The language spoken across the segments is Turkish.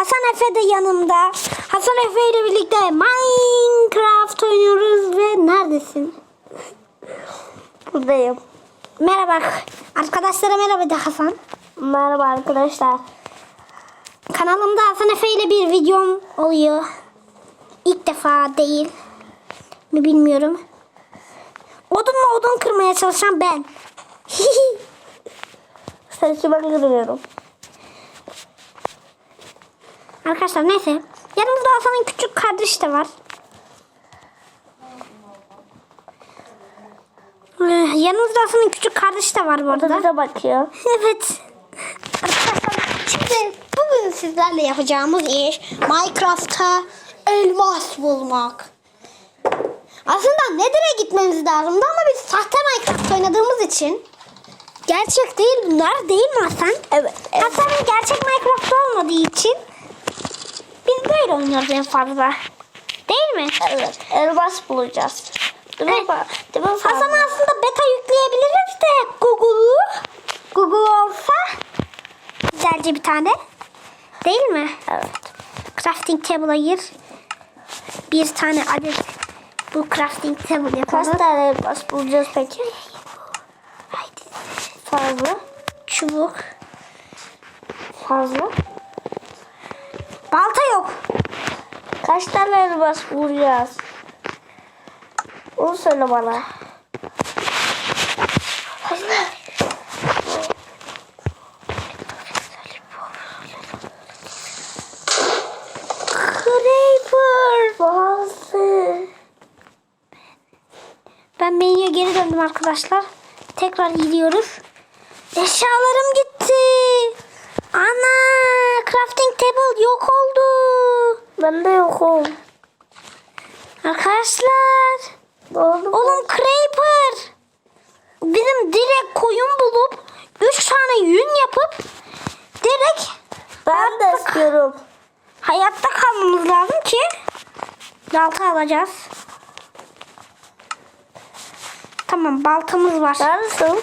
Hasan Efe de yanımda. Hasan Efe ile birlikte Minecraft oynuyoruz ve neredesin? Buradayım. Merhaba. Arkadaşlara merhaba de Hasan. Merhaba arkadaşlar. Kanalımda Hasan Efe ile bir videom oluyor. İlk defa değil. Mi bilmiyorum. Odunla odun kırmaya çalışan ben. Saçı ben kırıyorum. Arkadaşlar neyse. Yanımızda Hasan'ın küçük kardeşi de var. Ee, Yanımızda Hasan'ın küçük kardeşi de var bu arada. bize bakıyor. Evet. Arkadaşlar şimdi bugün sizlerle yapacağımız iş Minecraft'ta elmas bulmak. Aslında Nether'e gitmemiz lazımdı ama biz sahte Minecraft oynadığımız için gerçek değil bunlar değil mi Hasan? Evet. evet. Hasan'ın gerçek Minecraft olmadığı için biz böyle oynuyoruz en fazla. Değil mi? Evet. Elmas bulacağız. Mi? Evet. Hasan aslında beta yükleyebiliriz de Google'u. Google olsa güzelce bir tane. Değil mi? Evet. Crafting table'a gir. Bir tane adet bu crafting table yapalım. Kaç tane elmas bulacağız peki? Haydi. Fazla. Çubuk. Fazla. Balta yok. Kaç tane elmas bulacağız? Onu söyle bana. Creeper. Bazı. Ben menüye geri döndüm arkadaşlar. Tekrar gidiyoruz. Eşyalarım gitti. Ana crafting table yok oldu. Ben de yokum. Arkadaşlar. Oldu? Oğlum Creeper. Bizim direkt koyun bulup 3 tane yün yapıp direkt Ben de istiyorum. hayatta kalmamız lazım ki balta alacağız. Tamam baltamız var. Neredesin?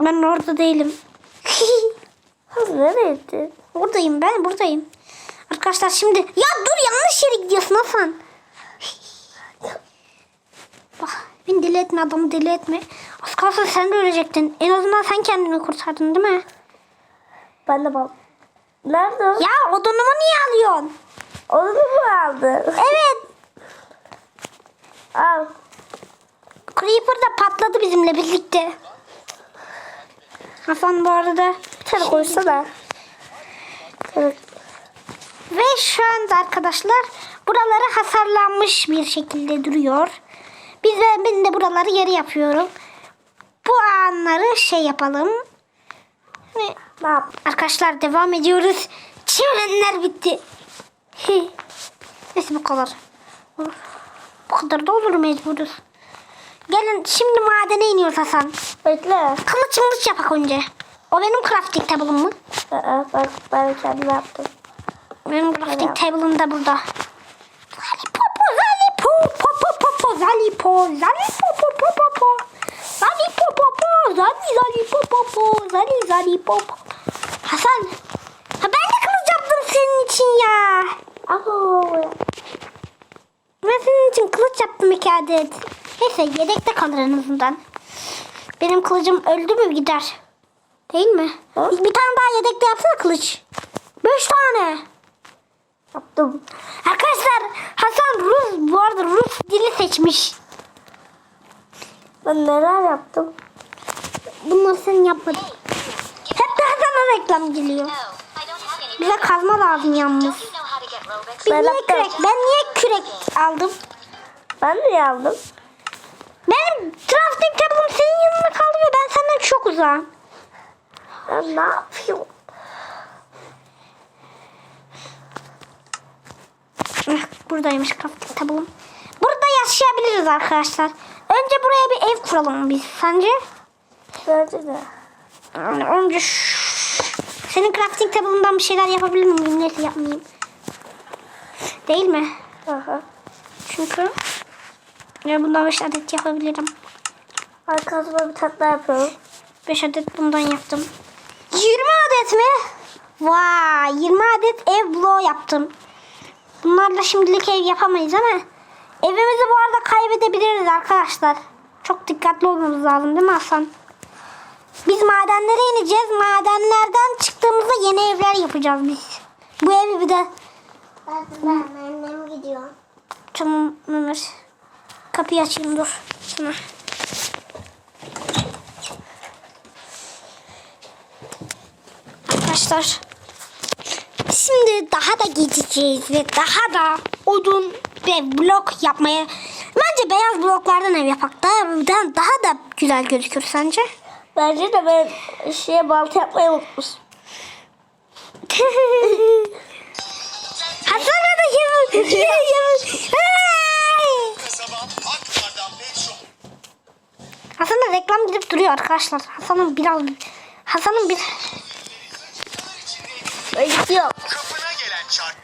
Ben orada değilim. Nereye gittin? buradayım ben buradayım. Arkadaşlar şimdi ya dur yanlış yere gidiyorsun Hasan. Bak beni deli etme adamı deli etme. Az kalsın sen de ölecektin. En azından sen kendini kurtardın değil mi? Ben de bal. Nerede o? Ya odunumu niye alıyorsun? Onu mu aldı? Evet. Al. Creeper da patladı bizimle birlikte. Hasan bu arada Bir tane koysana. Şu anda arkadaşlar buraları hasarlanmış bir şekilde duruyor. Biz ben, ben de buraları yarı yapıyorum. Bu anları şey yapalım. Ve arkadaşlar devam ediyoruz. Çimenler bitti. Hi. Neyse bu kadar. Bu kadar da olur mecburuz. Gelin şimdi madene iniyoruz Hasan. Bekle. Kılıç mılıç yapak önce. O benim crafting table'ım mı? Aa, ben, ben kendim yaptım. Benim crafting table'ım da burada. Zalipopo, zalipopo, zalipo, zalipopo, zalipopo, zali, zalipopo, zali, zalipopo. Hasan, ha ben de kılıç yaptım senin için ya. Aa, Ben senin için kılıç yaptım iki adet. Neyse yedekte kalır en azından. Benim kılıcım öldü mü gider. Değil mi? Ha? Bir tane daha yedekte yapsana kılıç. Beş tane. Yaptım. Arkadaşlar Hasan Rus bu arada Rus dili seçmiş. Ben neler yaptım? Bunları sen yapmadın. Hep de Hasan'a reklam geliyor. Bize kazma lazım yalnız. Ben niye kürek? Ben niye kürek aldım? Ben de yaptım. Benim crafting table'ım senin yanında kalıyor. Ben senden çok uzağım. Ben ne yapıyorum? Buradaymış crafting table'ım. Burada yaşayabiliriz arkadaşlar. Önce buraya bir ev kuralım biz. Sence? Bence de. Yani önce senin crafting table'ından bir şeyler yapabilir miyim? Neyse yapmayayım. Değil mi? Aha. Çünkü ya bundan 5 adet yapabilirim. Arkasına bir daha yapıyorum. 5 adet bundan yaptım. 20 adet mi? Vay 20 adet ev bloğu yaptım. Bunlarla şimdilik ev yapamayız ama evimizi bu arada kaybedebiliriz arkadaşlar. Çok dikkatli olmamız lazım değil mi Hasan? Biz madenlere ineceğiz. Madenlerden çıktığımızda yeni evler yapacağız biz. Bu evi bir de Ben, annem gidiyor. Tamam Ömer. Kapıyı açayım dur. Sana. Arkadaşlar. Şimdi daha da gideceğiz ve daha da odun ve blok yapmaya Bence beyaz bloklardan ev yapak daha, daha, daha da güzel gözükür sence? Bence de ben şeye balta yapmayı unutmuşum. Hasan da yavuz. Yavuz. Hey! Kasabam Akkar'dan pek çok Hasan da reklam gidip duruyor arkadaşlar. Hasan'ın biraz Hasan'ın bir Ben gidiyorum. kapına gelen çark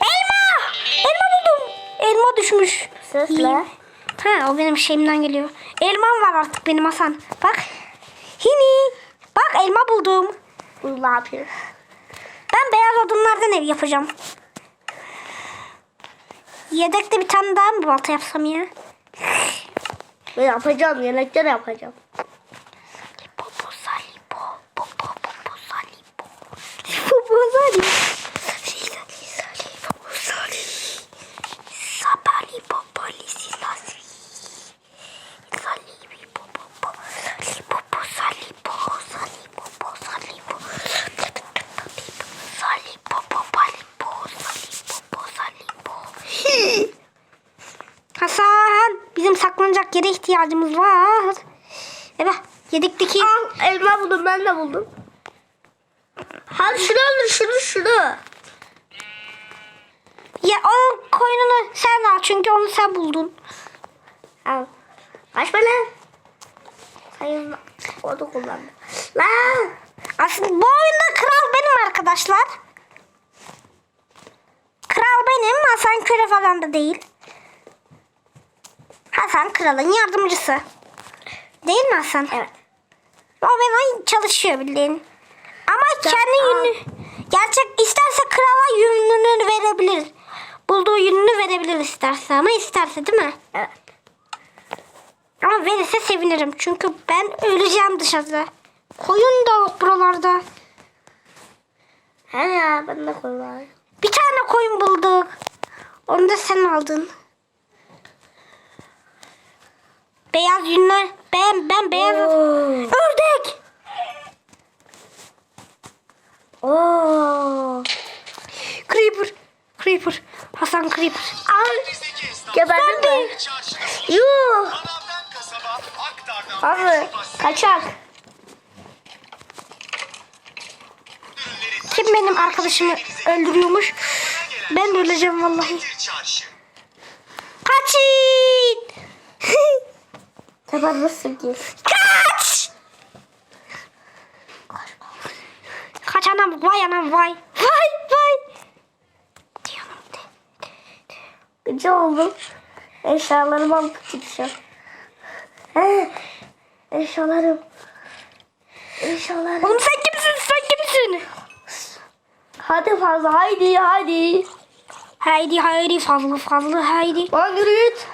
Elma! Elma buldum. Elma düşmüş. Sesle. Ha o benim şeyimden geliyor. Elmam var artık benim Hasan. Bak. Hini. Bak elma buldum. Bu ne yapıyor? Ben beyaz odunlardan ev yapacağım. Yedekte bir tane daha mı balta yapsam ya? Ben yapacağım. Yemekler yapacağım. Popo salipo. Popo popo salipo. Popo salipo. Sali sali popo sali. Sapali popoli silasi. Sali popo popo sali popo salipo. Sali popo salipo. Sali popo palipo. Sali popo salipo. Hasan bizim saklanacak yere ihtiyacımız var. Evet yedekteki Al elma buldum. Ben de buldum. Hadi şunu öldür. Şunu şunu. Ya o koyununu sen al çünkü onu sen buldun. Al. Kaçma lan. Hayır. O da kullandı. Lan. Aslında bu oyunda kral benim arkadaşlar. Kral benim, Hasan köle falan da değil. Hasan kralın yardımcısı. Değil mi Hasan? Evet. O bana çalışıyor bildiğin. Ama kendi yünü... Gerçek isterse krala yününü verebilir. Bulduğu yününü verebilir isterse ama isterse değil mi? Evet. Ama verirse sevinirim. Çünkü ben öleceğim dışarıda. Koyun da yok buralarda. He ya ben de kullanıyorum. Bir tane koyun bulduk. Onu da sen aldın. Beyaz yünler. Ben ben beyaz. Ördek. Oo. Creeper. Creeper. Hasan Creeper. Al. mi? çarşıda Yuh. Abi kaçak. Kim benim arkadaşımı öldürüyormuş? Ben de öleceğim vallahi. bir Kaçın. Teberrüsün ki. Kaç. Kaç anam vay anam vay. Vay vay. Diyorum de. Gıcı oldum. Eşyalarımı alıp gideceğim. Eşyalarım. Eşyalarım. Oğlum sen kimsin sen kimsin? Hadi fazla haydi haydi. Haydi haydi fazla fazla haydi. Lan yürü git.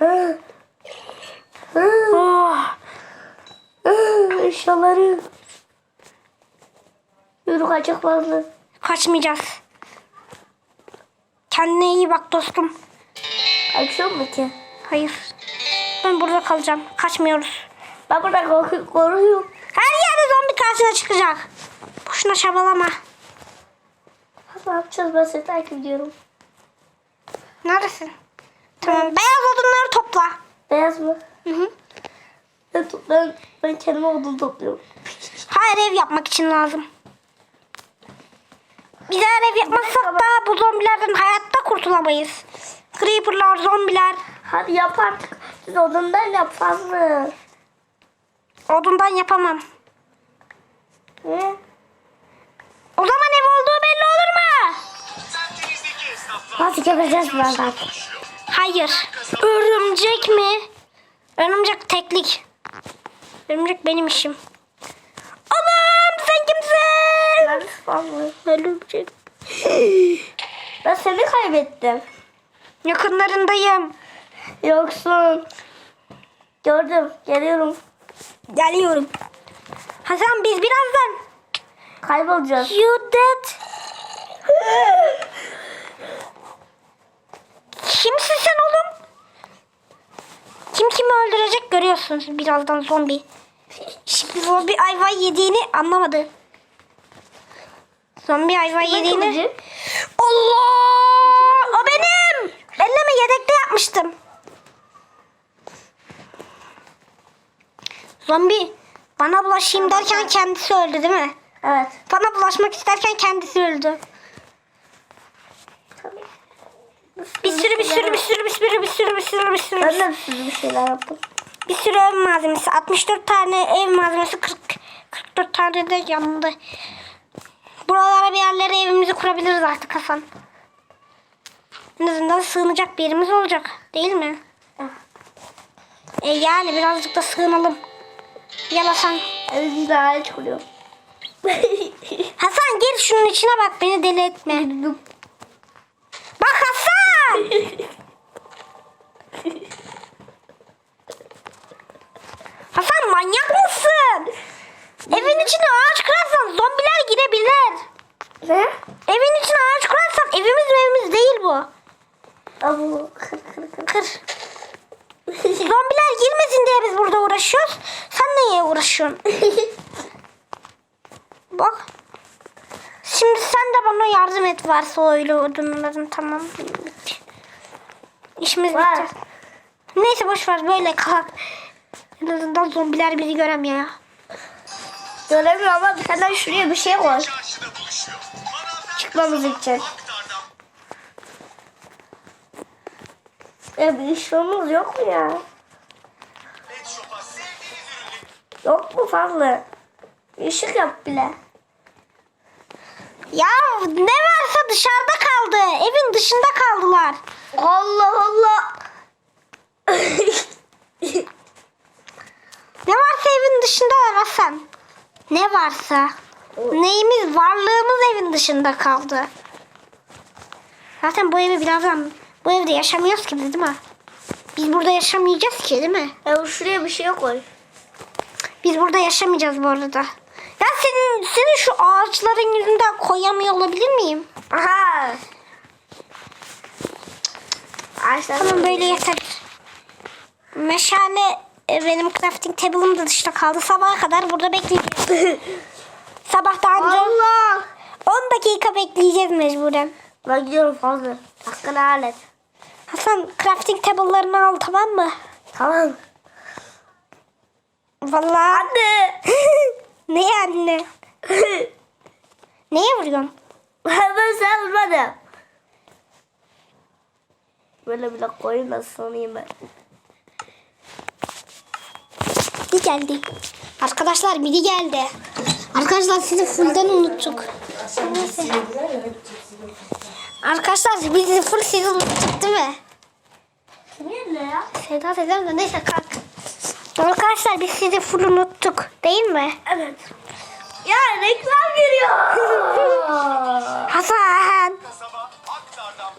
Hı. Hı. Oh. Eşyalarım. Yürü kaçak fazla. Kaçmayacağız. Kendine iyi bak dostum. Kaçıyor mu ki? Hayır. Ben burada kalacağım. Kaçmıyoruz. Ben burada korku- koruyorum. Her yerde zombi karşına çıkacak. Boşuna çabalama. Ne yapacağız ben seni takip ediyorum. Neredesin? Tamam. Beyaz odunları topla. Beyaz mı? Hı hı. Ben, ben, ben kendime odun topluyorum. Hayır ev yapmak için lazım. Biz eğer ev yapmazsak da bu zombilerden hayatta kurtulamayız. Creeper'lar, zombiler. Hadi yap artık. Siz odundan yap fazla. Odundan yapamam. Ne? O zaman ev olduğu belli olur mu? Nasıl yapacağız birazdan? çalışıyor. Hayır. Örümcek mi? Örümcek teklik. Örümcek benim işim. Oğlum sen kimsin? Ben. Örümcek. Ben seni kaybettim. Yakınlarındayım. Yoksun. Gördüm. Geliyorum. Geliyorum. Hasan biz birazdan. Kaybolacağız. You dead. Kimsin sen oğlum? Kim kimi öldürecek görüyorsunuz birazdan zombi. Zombi ayva yediğini anlamadı. Zombi ayva yediğini. kılıcı? Allah! O benim. Elleme yedekte yapmıştım. Zombi bana bulaşayım derken kendisi öldü değil mi? Evet. Bana bulaşmak isterken kendisi öldü. Bir sürü bir sürü bir sürü bir sürü bir sürü bir sürü bir sürü Ben de bir sürü bir şeyler yaptım. Bir sürü ev malzemesi 64 tane ev malzemesi 40 44 tane de yanında. Buralara bir yerlere evimizi kurabiliriz artık Hasan. En azından sığınacak bir yerimiz olacak değil mi? E yani birazcık da sığınalım. Gel Hasan. Ağaç kuruyorum. Hasan gir şunun içine bak beni deli etme. Bak. Hasan manyak mısın? Evin içine ağaç kırarsan zombiler girebilir. Ne? Evin içine ağaç kırarsan evimiz evimiz değil bu. Abu kır kır kır. Kır. Zombiler girmesin diye biz burada uğraşıyoruz. Sen neye uğraşıyorsun? Bak. Şimdi sen de bana yardım et varsa öyle odunların tamam. Bitti. İşimiz Var. bitti. Neyse boş ver böyle kalk. En azından zombiler bizi göremiyor. Göremiyorum ama bir tane şuraya bir şey koy. Çıkmamız için. Ya bir işlemimiz yok mu ya? Yok mu fazla? Bir ışık yap bile. Ya ne varsa dışarıda kaldı. Evin dışında kaldılar. Allah Allah. Ne varsa evin dışında Hasan. Ne varsa. Neyimiz varlığımız evin dışında kaldı. Zaten bu evi birazdan bu evde yaşamıyoruz ki değil mi? Biz burada yaşamayacağız ki değil mi? ya şuraya bir şey koy. Biz burada yaşamayacağız bu arada. Ya senin senin şu ağaçların yüzünden koyamıyor olabilir miyim? Aha. Ağaçlar Tamam böyle yeter. Meşale e, benim crafting table'ım da dışta kaldı. Sabaha kadar burada bekleyeceğiz. Sabahtan Allah. 10 dakika bekleyeceğiz mecburen. Ben gidiyorum fazla. Hakkını alet. Hasan crafting table'larını al tamam mı? Tamam. Vallahi. Anne. ne anne? Neye vuruyorsun? ben sen vurmadım. Böyle bile koyayım da sanayım ben. Midi geldi. Arkadaşlar midi geldi. Arkadaşlar sizi fullden unuttuk. Neyse. Arkadaşlar biz full sizi unuttuk değil mi? Niye ya? Seda Seda da neyse kalk. Arkadaşlar biz sizi full unuttuk değil mi? Evet. Ya reklam giriyor. Hasan. kasaba Aktar'dan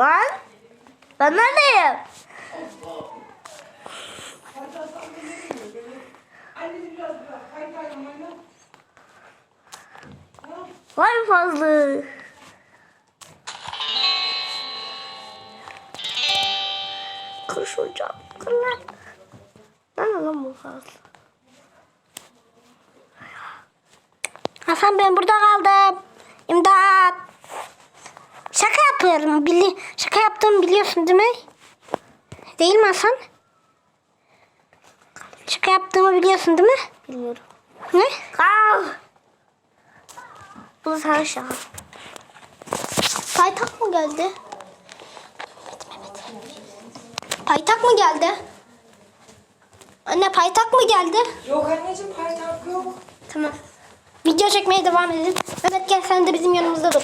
Lan, ben neredeyim? Vay fazla. Kır şu cam, kır lan. Nerede lan bu fazla? Hasan ben burada kaldım. İmdat. Yapıyorum. Bili şaka yaptığımı biliyorsun değil mi? Değil mi Hasan? Şaka yaptığımı biliyorsun değil mi? Bilmiyorum. Ne? Kal. Bu sen şaka. Paytak mı geldi? Paytak mı geldi? Anne paytak mı geldi? Yok anneciğim paytak yok. Tamam. Video çekmeye devam edelim. Mehmet gel sen de bizim yanımızda dur.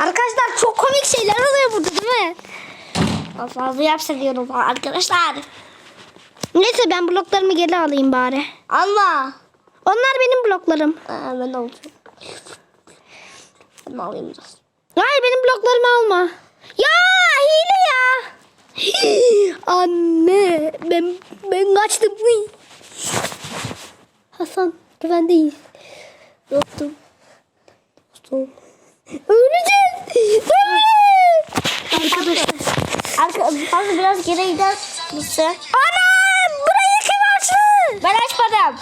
Arkadaşlar çok komik şeyler oluyor burada değil mi? Fazla yapsa diyorum arkadaşlar. Neyse ben bloklarımı geri alayım bari. Allah. Onlar benim bloklarım. Aa, ben alacağım. Ben alayım biraz. Hayır benim bloklarımı alma. Ya hile ya. Anne ben ben kaçtım. Hasan güvendeyiz. Dostum. Dostum. Öleceğiz. Arkadaşlar. Arka, fazla biraz geri gider misin? Anam burayı kim açtı? Ben açmadım.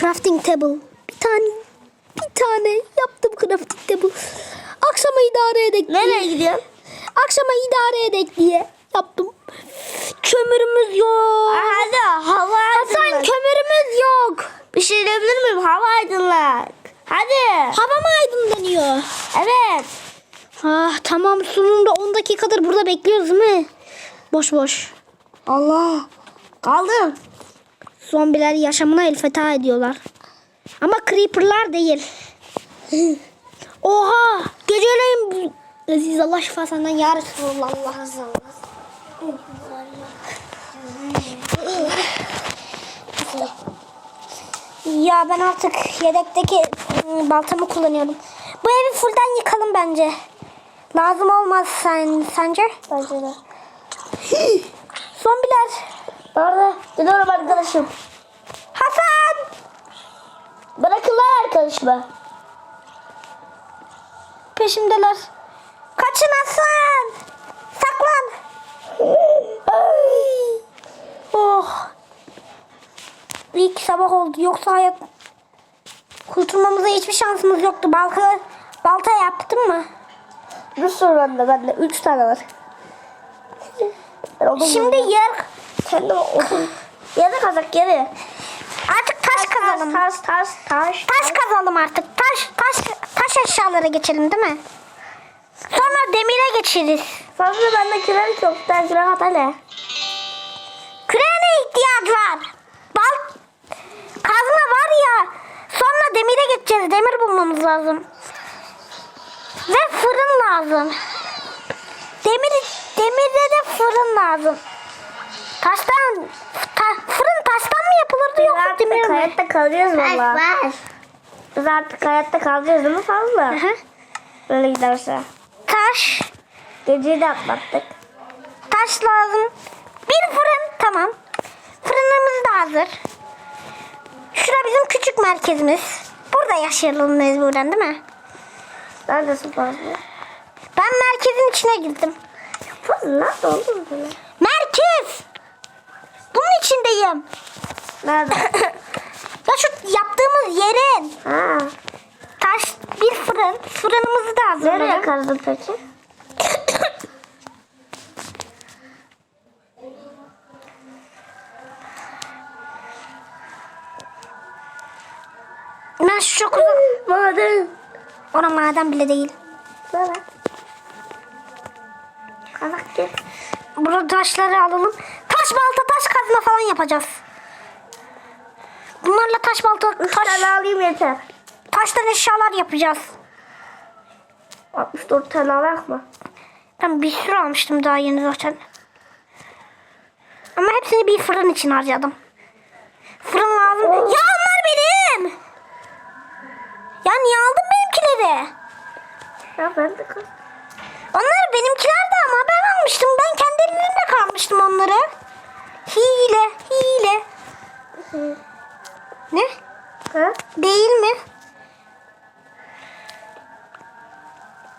Crafting table. Bir tane bir tane yaptım crafting table. Akşama idare edek diye. Nereye gidiyorsun? Akşama idare edek diye yaptım. Kömürümüz yok. Hadi hava Hasan aydınlık. kömürümüz yok. Bir şey diyebilir miyim? Hava aydınlık. Hadi. Hava mı aydınlanıyor? Evet. Ah tamam sonunda 10 dakikadır burada bekliyoruz değil mi? Boş boş. Allah. Kaldım. Zombiler yaşamına el feda ediyorlar. Ama creeperlar değil. Oha! Geceleyin bu... Aziz Allah şifa senden ya Resulallah. Ya ben artık yedekteki ıı, baltamı kullanıyorum. Bu evi fullden yıkalım bence. Lazım olmaz sen, sence? Bence de. Zombiler. Nerede? Gidiyorum arkadaşım. Hasan! Bırakın lan arkadaşımı. Peşimdeler. Kaçın Hasan! Saklan! Oh! İyi ki sabah oldu. Yoksa hayat... Kurtulmamıza hiçbir şansımız yoktu. Balka, balta yaptın mı? Bir sürü bende. Bende üç tane var. Şimdi yer... Kendim odun. Yere kazak yere. Artık taş kazalım. Taş taş taş. Taş kazalım artık. Taş, taş, taş eşyalara geçelim değil mi? Sonra demire geçeriz. Fazla bende kireç yok. Ben kireç at hele. Krene ihtiyaç var. Bal kazma var ya. Demire geçeceğiz. Demir bulmamız lazım. Ve fırın lazım. Demir demirde de fırın lazım. Taştan ta- fırın taştan mı yapılırdı yoksa demir mi? hayatta kalacağız valla. Biz artık hayatta kalacağız değil mi fazla? Hı hı. Böyle giderse. Taş, Geceyi de atlattık. taş lazım. Bir fırın tamam. Fırınımız da hazır. Şura bizim küçük merkezimiz. Burada yaşayalım mecburen değil mi? Neredesin fazla? Ben merkezin içine girdim. Fazla nerede oldun böyle? Merkez! Bunun içindeyim. Nerede? ya şu yaptığımız yerin ha. taş bir fırın. Fırınımızı da hazırladım. Nereye kazdın peki? Şu çok uzak. Maden. Ona maden bile değil. Nerede? Kazak gel. Burada taşları alalım. Taş balta taş kazma falan yapacağız. Bunlarla taş balta taş, tane alayım yeter. taştan eşyalar yapacağız. 64 tane alak mı? Ben bir sürü almıştım daha yeni zaten. Ama hepsini bir fırın için harcadım. Fırın lazım. Oo. Ya onlar benim. Ya niye aldın benimkileri? Ya ben de kaz. Onlar benimkilerdi ama ben almıştım. Ben kendi elimle kalmıştım onları. Hile, hile. Ne? Ha? Değil mi?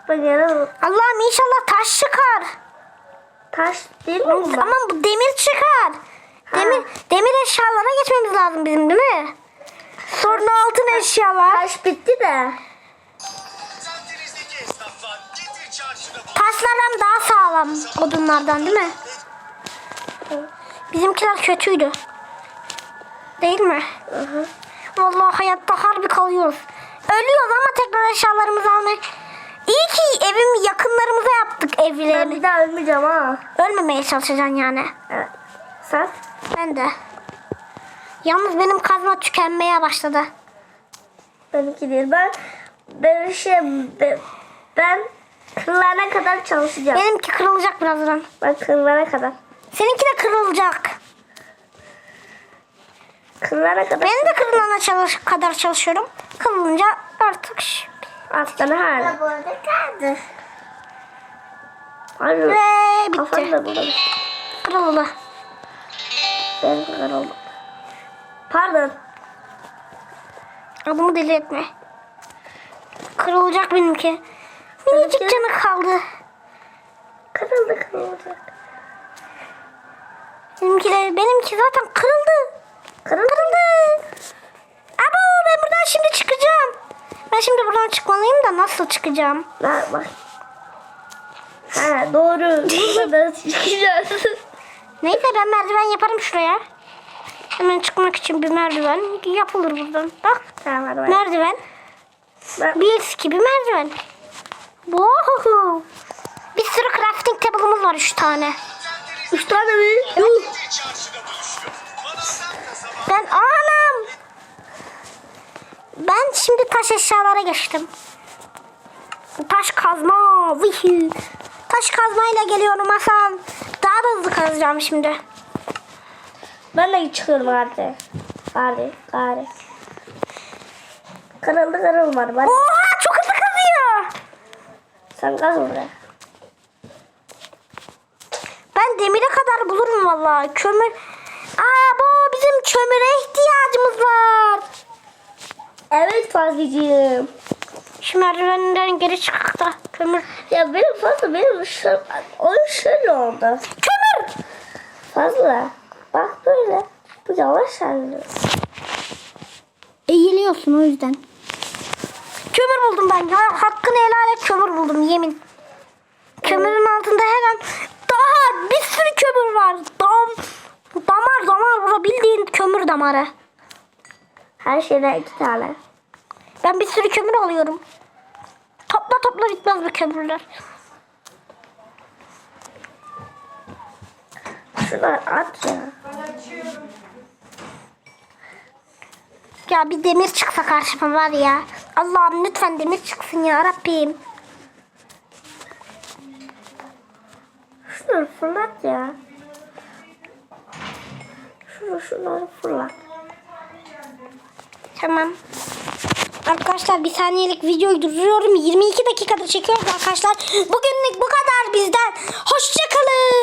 Yere Allah'ım inşallah taş çıkar. taş değil mi? Ama bu demir çıkar. Demir demir eşyalara geçmemiz lazım bizim değil mi? Sonra altın eşyalar. Taş bitti de. Taşlardan daha sağlam odunlardan değil mi? Bizimkiler kötüydü. Değil mi? Vallahi hayatta harbi kalıyoruz. Ölüyoruz ama tekrar eşyalarımızı almaya... İyi ki evim yakınlarımıza yaptık Ben evlerini. bir daha ölmeyeceğim ha. Ölmemeye çalışacaksın yani. Evet. Sen? Ben de. Yalnız benim kazma tükenmeye başladı. Benimki değil. Ben ben şey ben, ben kırılana kadar çalışacağım. Benimki kırılacak birazdan. Ben kırılana kadar. Seninki de kırılacak. Kırılana kadar. Ben de kırılana çalış kadar çalışıyorum. Kırılınca artık Aslanı hala. burada kaldı. Hayır. Ve bitti. da. Kırıldı. Ben kırıldım. Pardon. Adımı deli etme. Kırılacak benimki. Minicik canı kaldı. Kırıldı kırıldı. Benimki de, benimki zaten kırıldı. Kırıldı. Kırıldı. Abo ben buradan şimdi çıkacağım. Ben şimdi buradan çıkmalıyım da nasıl çıkacağım? Ha, bak. Ha doğru. Burada da çıkacağız. Neyse ben merdiven yaparım şuraya. Hemen çıkmak için bir merdiven yapılır buradan. Bak tamam bak. merdiven. Ben- Bir gibi merdiven. Wow. Bir sürü crafting table'ımız var üç tane. Üç tane mi? Kasaba Ben anam. Ben şimdi taş eşyalara geçtim. Taş kazma. Vihi. Taş kazmayla geliyorum Hasan. Daha da hızlı kazacağım şimdi. Ben de çıkıyorum hadi. Hadi. Hadi. Kırıldı kırılmadı. Ben... Oha. Sen kaz oraya. Ben demire kadar bulurum vallahi. Kömür. Aa bu bizim kömüre ihtiyacımız var. Evet Fazlıcığım. Şu merdivenden geri çıkıp da kömür. Ya benim fazla benim şu, oyun şöyle oldu. Kömür. Fazla. Bak böyle. Bu yavaş halde. Eğiliyorsun o yüzden. Kömür buldum ben. Ya, hakkını helal et kömür buldum yemin. Kömürün altında her an daha bir sürü kömür var. Dam, damar damar bura bildiğin kömür damarı. Her şeyden iki tane. Ben bir sürü kömür alıyorum. Topla topla bitmez bu kömürler. Şunu at ya. Ya bir demir çıksa karşıma var ya. Allah'ım lütfen demir çıksın ya Rabbim. Şunu fırlat ya. Şunu şunu fırlat. Tamam. Arkadaşlar bir saniyelik videoyu durduruyorum. 22 dakikada çekiyoruz arkadaşlar. Bugünlük bu kadar bizden. Hoşçakalın.